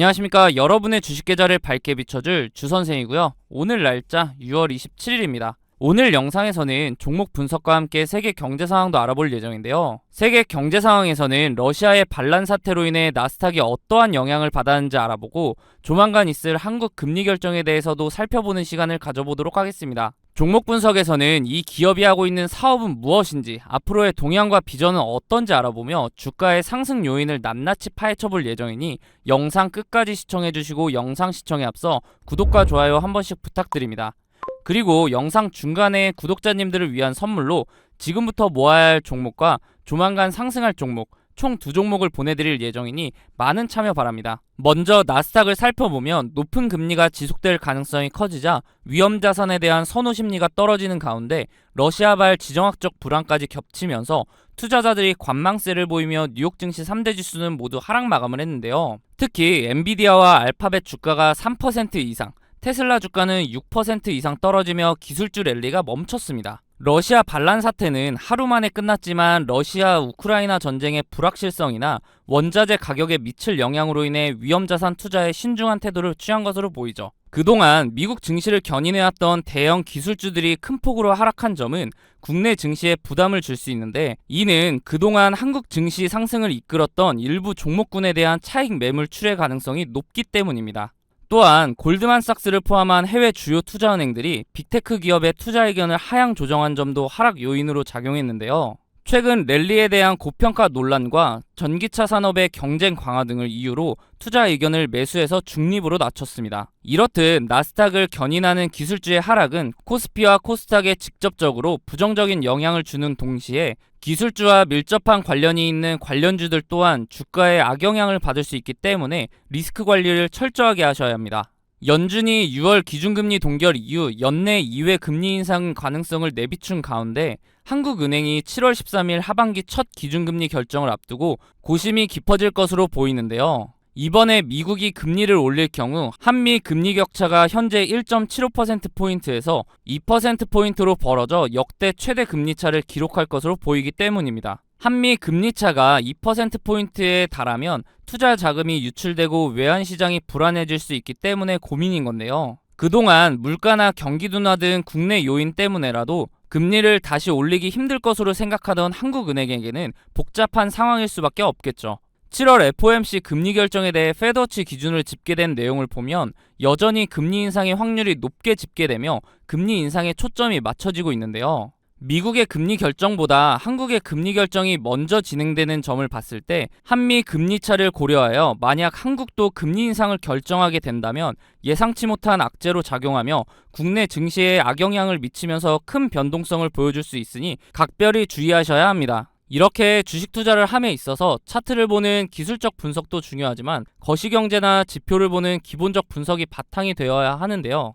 안녕하십니까. 여러분의 주식 계좌를 밝게 비춰줄 주선생이고요. 오늘 날짜 6월 27일입니다. 오늘 영상에서는 종목 분석과 함께 세계 경제 상황도 알아볼 예정인데요. 세계 경제 상황에서는 러시아의 반란 사태로 인해 나스닥이 어떠한 영향을 받았는지 알아보고 조만간 있을 한국 금리 결정에 대해서도 살펴보는 시간을 가져보도록 하겠습니다. 종목 분석에서는 이 기업이 하고 있는 사업은 무엇인지, 앞으로의 동향과 비전은 어떤지 알아보며 주가의 상승 요인을 낱낱이 파헤쳐볼 예정이니 영상 끝까지 시청해주시고 영상 시청에 앞서 구독과 좋아요 한 번씩 부탁드립니다. 그리고 영상 중간에 구독자님들을 위한 선물로 지금부터 모아야 할 종목과 조만간 상승할 종목 총 두 종목을 보내드릴 예정이니 많은 참여 바랍니다. 먼저 나스닥을 살펴보면 높은 금리가 지속될 가능성이 커지자 위험 자산에 대한 선호 심리가 떨어지는 가운데 러시아발 지정학적 불안까지 겹치면서 투자자들이 관망세를 보이며 뉴욕 증시 3대 지수는 모두 하락 마감을 했는데요. 특히 엔비디아와 알파벳 주가가 3% 이상, 테슬라 주가는 6% 이상 떨어지며 기술주 랠리가 멈췄습니다. 러시아 반란 사태는 하루 만에 끝났지만 러시아 우크라이나 전쟁의 불확실성이나 원자재 가격에 미칠 영향으로 인해 위험자산 투자에 신중한 태도를 취한 것으로 보이죠. 그동안 미국 증시를 견인해왔던 대형 기술주들이 큰 폭으로 하락한 점은 국내 증시에 부담을 줄 수 있는데 이는 그동안 한국 증시 상승을 이끌었던 일부 종목군에 대한 차익 매물 출회 가능성이 높기 때문입니다. 또한 골드만삭스를 포함한 해외 주요 투자은행들이 빅테크 기업의 투자 의견을 하향 조정한 점도 하락 요인으로 작용했는데요. 최근 랠리에 대한 고평가 논란과 전기차 산업의 경쟁 강화 등을 이유로 투자 의견을 매수해서 중립으로 낮췄습니다. 이렇듯 나스닥을 견인하는 기술주의 하락은 코스피와 코스닥에 직접적으로 부정적인 영향을 주는 동시에 기술주와 밀접한 관련이 있는 관련주들 또한 주가에 악영향을 받을 수 있기 때문에 리스크 관리를 철저하게 하셔야 합니다. 연준이 6월 기준금리 동결 이후 연내 2회 금리 인상 가능성을 내비춘 가운데 한국은행이 7월 13일 하반기 첫 기준금리 결정을 앞두고 고심이 깊어질 것으로 보이는데요. 이번에 미국이 금리를 올릴 경우 한미 금리 격차가 현재 1.75%포인트에서 2%포인트로 벌어져 역대 최대 금리 차를 기록할 것으로 보이기 때문입니다. 한미 금리 차가 2%포인트에 달하면 투자 자금이 유출되고 외환 시장이 불안해질 수 있기 때문에 고민인 건데요. 그동안 물가나 경기 둔화 등 국내 요인 때문에라도 금리를 다시 올리기 힘들 것으로 생각하던 한국은행에게는 복잡한 상황일 수밖에 없겠죠. 7월 FOMC 금리 결정에 대해 페더치 기준을 집계된 내용을 보면 여전히 금리 인상의 확률이 높게 집계되며 금리 인상에 초점이 맞춰지고 있는데요. 미국의 금리 결정보다 한국의 금리 결정이 먼저 진행되는 점을 봤을 때 한미 금리 차를 고려하여 만약 한국도 금리 인상을 결정하게 된다면 예상치 못한 악재로 작용하며 국내 증시에 악영향을 미치면서 큰 변동성을 보여줄 수 있으니 각별히 주의하셔야 합니다. 이렇게 주식 투자를 함에 있어서 차트를 보는 기술적 분석도 중요하지만 거시경제나 지표를 보는 기본적 분석이 바탕이 되어야 하는데요.